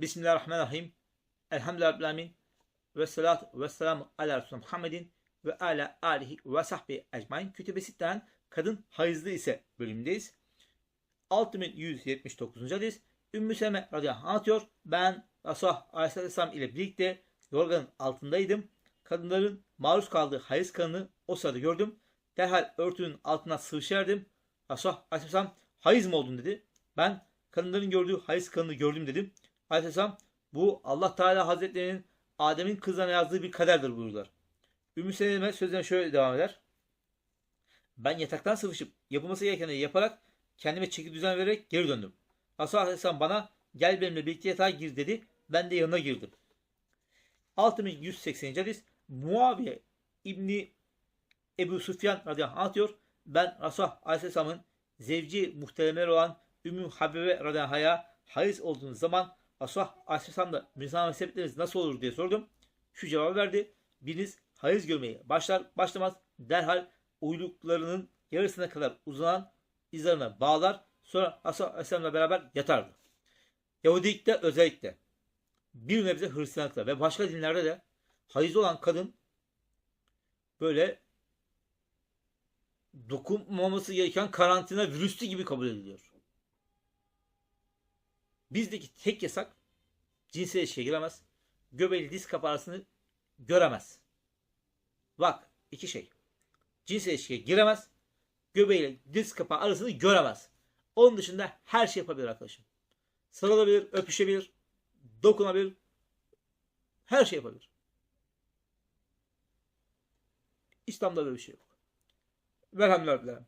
Bismillahirrahmanirrahim. Elhamdülillahi Rabbil Alemin. Ve salatu ve selamu ala Resulü Muhammedin ve ala alihi ve sahbihi ecmain. Kütübesitten kadın hayızlı ise bölümündeyiz. 6179. hadis. Ümmü Seleme radıyallahu anh anlatıyor. Ben Resulullah aleyhisselam ile birlikte yorganın altındaydım. Kadınların maruz kaldığı hayız kanını o sırada gördüm. Derhal örtünün altına sığışerdim. Resulullah aleyhisselam hayız mı oldun dedi. Ben kadınların gördüğü hayız kanını gördüm dedim. Aleyhisselam bu Allah Teala Hazretlerinin Adem'in kızlarına yazdığı bir kaderdir buyurdular. Ümmü Seleme sözlerine şöyle devam eder. Ben yataktan sıvışıp yapılması gerekenleri yaparak kendime çeki düzen vererek geri döndüm. Resulullah Aleyhisselam bana gel benimle birlikte yatağa gir dedi. Ben de yanına girdim. 6180. hadis Muaviye İbni Ebu Süfyan radıyallahu anh anlatıyor. Ben Resulullah Aleyhisselam'ın zevci muhteremeler olan Ümmü Habibe radıyallahu anh'a hayız olduğunuz zaman Resulullah Aleyhisselam'da Mirza mezhepleriniz nasıl olur diye sordum. Şu cevabı verdi. Biriniz hayız görmeye başlar başlamaz derhal uyluklarının yarısına kadar uzanan izlerine bağlar. Sonra Resulullah Aleyhisselam'la beraber yatardı. Yahudilikte özellikle bir nebze Hristiyanlıkta ve başka dinlerde de hayız olan kadın böyle dokunmaması gereken karantina virüsü gibi kabul ediliyor. Bizdeki tek yasak cinsel ilişkiye giremez. Göbeğli diz kapı arasını göremez. Bak iki şey. Cinsel ilişkiye giremez. Göbeğiyle diz kapağı arasını göremez. Onun dışında her şey yapabilir arkadaşım. Sarılabilir, öpüşebilir, dokunabilir. Her şey yapabilir. İslam'da böyle bir şey yok. Velhamdülillah.